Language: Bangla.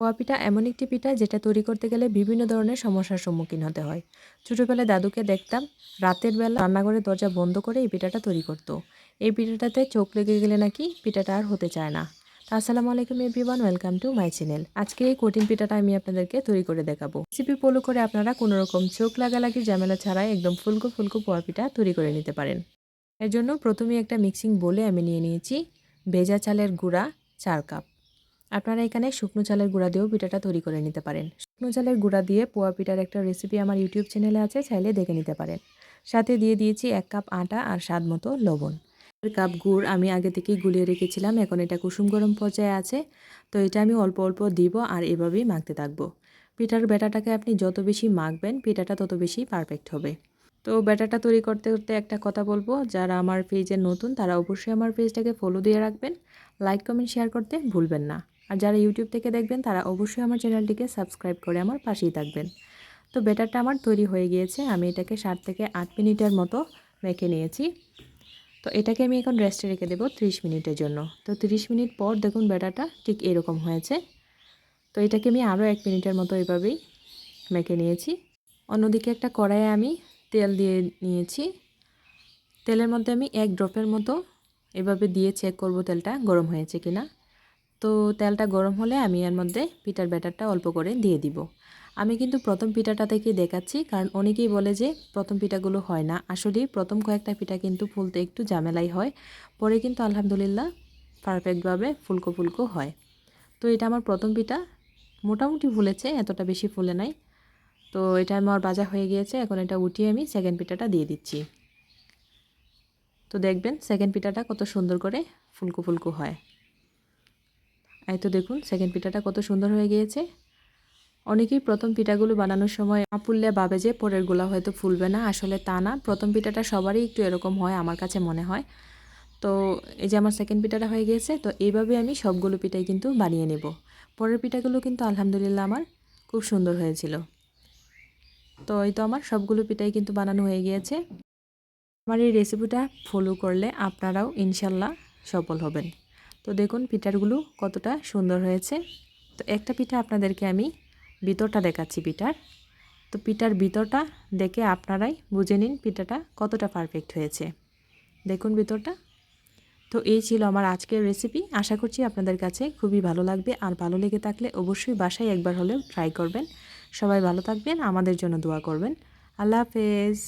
পোয়া পিঠা এমন একটি পিঠা যেটা তৈরি করতে গেলে বিভিন্ন ধরনের সমস্যার সম্মুখীন হতে হয়। ছোটোবেলায় দাদুকে দেখতাম রাতের বেলা রান্নাঘরের দরজা বন্ধ করে এই পিঠাটা তৈরি করতো। এই পিঠাটাতে চোখ লেগে গেলে নাকি পিঠাটা আর হতে চায় না। আসসালামু আলাইকুম everyone, welcome to my channel. আজকে এই কঠিন পিঠাটা আমি আপনাদেরকে তৈরি করে দেখাবো। রেসিপি ফলো করে আপনারা কোনো রকম চোখ লাগালাগি, ঝামেলা ছাড়াই একদম ফুলকো ফুলকো পোয়া পিঠা তৈরি করে নিতে পারেন। এর জন্য প্রথমে একটা মিক্সিং বলে আমি নিয়ে নিয়েছি। ভেজা চালের গুঁড়া চার কাপ। আপনারা এখানে শুকনো চালের গুঁড়া দিয়েও পিঠাটা তৈরি করে নিতে পারেন। শুকনো চালের গুঁড়া দিয়ে পোয়া পিঠার একটা রেসিপি আমার ইউটিউব চ্যানেলে আছে, চাইলে দেখে নিতে পারেন। সাথে দিয়ে দিয়েছি এক কাপ আটা আর স্বাদ মতো লবণ। কাপ গুড় আমি আগে থেকেই গুলিয়ে রেখেছিলাম, এখন এটা কুসুম গরম পর্যায়ে আছে। তো এটা আমি অল্প অল্প দিব আর এভাবেই মাখতে থাকব। পিঠার ব্যাটাটাকে আপনি যত বেশি মাখবেন, পিঠাটা তত বেশি পারফেক্ট হবে। তো ব্যাটাটা তৈরি করতে করতে একটা কথা বলব, যারা আমার পেজে নতুন, তারা অবশ্যই আমার পেজটাকে ফলো দিয়ে রাখবেন। লাইক কমেন্ট শেয়ার করতে ভুলবেন না। আর যারা ইউটিউব থেকে দেখবেন, তারা অবশ্যই আমার চ্যানেলটিকে সাবস্ক্রাইব করে আমার পাশেই থাকবেন। তো ব্যাটারটা আমার তৈরি হয়ে গিয়েছে, আমি এটাকে সাত থেকে আট মিনিটের মতো মেখে নিয়েছি। তো এটাকে আমি এখন রেস্টে রেখে দেবো ত্রিশ মিনিটের জন্য। তো ত্রিশ মিনিট পর দেখুন ব্যাটারটা ঠিক এরকম হয়েছে। তো এটাকে আমি আরও এক মিনিটের মতো এভাবেই মেখে নিয়েছি। অন্যদিকে একটা কড়াইয়ে আমি তেল দিয়ে নিয়েছি। তেলের মধ্যে আমি এক ড্রপের মতো এভাবে দিয়ে চেক করব তেলটা গরম হয়েছে কিনা। তো তেলটা গরম হলে আমি এর মধ্যে পিঠার ব্যাটারটা অল্প করে দিয়ে দিব। আমি কিন্তু প্রথম পিঠাটা থেকে দেখাচ্ছি, কারণ অনেকেই বলে যে প্রথম পিঠাগুলো হয় না। আসলেই প্রথম কয়েকটা পিঠা কিন্তু ফুলতে একটু ঝামেলাই হয়, পরে কিন্তু আলহামদুলিল্লাহ পারফেক্টভাবে ফুলকো ফুলকো হয়। তো এটা আমার প্রথম পিঠা, মোটামুটি ফুলেছে, এতটা বেশি ফুলে নাই। তো এটা আমার বাজা হয়ে গিয়েছে, এখন এটা উঠিয়ে আমি সেকেন্ড পিঠাটা দিয়ে দিচ্ছি। তো দেখবেন সেকেন্ড পিঠাটা কত সুন্দর করে ফুলকো ফুলকো হয়। এই তো দেখুন সেকেন্ড পিঠাটা কত সুন্দর হয়ে গিয়েছে। অনেকেই প্রথম পিঠাগুলো বানানোর সময় আপুললে ভাবে যে পরেরগুলো হয়তো ফুলবে না, আসলে তা না। প্রথম পিঠাটা সবারই একটু এরকম হয়, আমার কাছে মনে হয়। তো এই যে আমার সেকেন্ড পিঠাটা হয়ে গিয়েছে, তো এইভাবে আমি সবগুলো পিঠাই কিন্তু বানিয়ে নেব। পরের পিঠাগুলো কিন্তু আলহামদুলিল্লাহ আমার খুব সুন্দর হয়েছিল। তো এই তো আমার সবগুলো পিঠাই কিন্তু বানানো হয়ে গিয়েছে। আমার এই রেসিপিটা ফলো করলে আপনারাও ইনশাল্লাহ সফল হবেন। তো দেখুন পিঠারগুলো কতটা সুন্দর হয়েছে। তো একটা পিঠা আপনাদেরকে আমি ভিতরটা দেখাচ্ছি পিঠার। তো পিঠার ভিতরটা দেখে আপনারাই বুঝে নিন পিঠাটা কতটা পারফেক্ট হয়েছে। দেখুন ভিতরটা। তো এই ছিল আমার আজকের রেসিপি আশা করছি আপনাদের কাছে খুবই ভালো লাগবে। আর ভালো লেগে থাকলে অবশ্যই বাসায় একবার হলেও ট্রাই করবেন। সবাই ভালো থাকবেন, আমাদের জন্য দোয়া করবেন। আল্লাহ হাফেজ।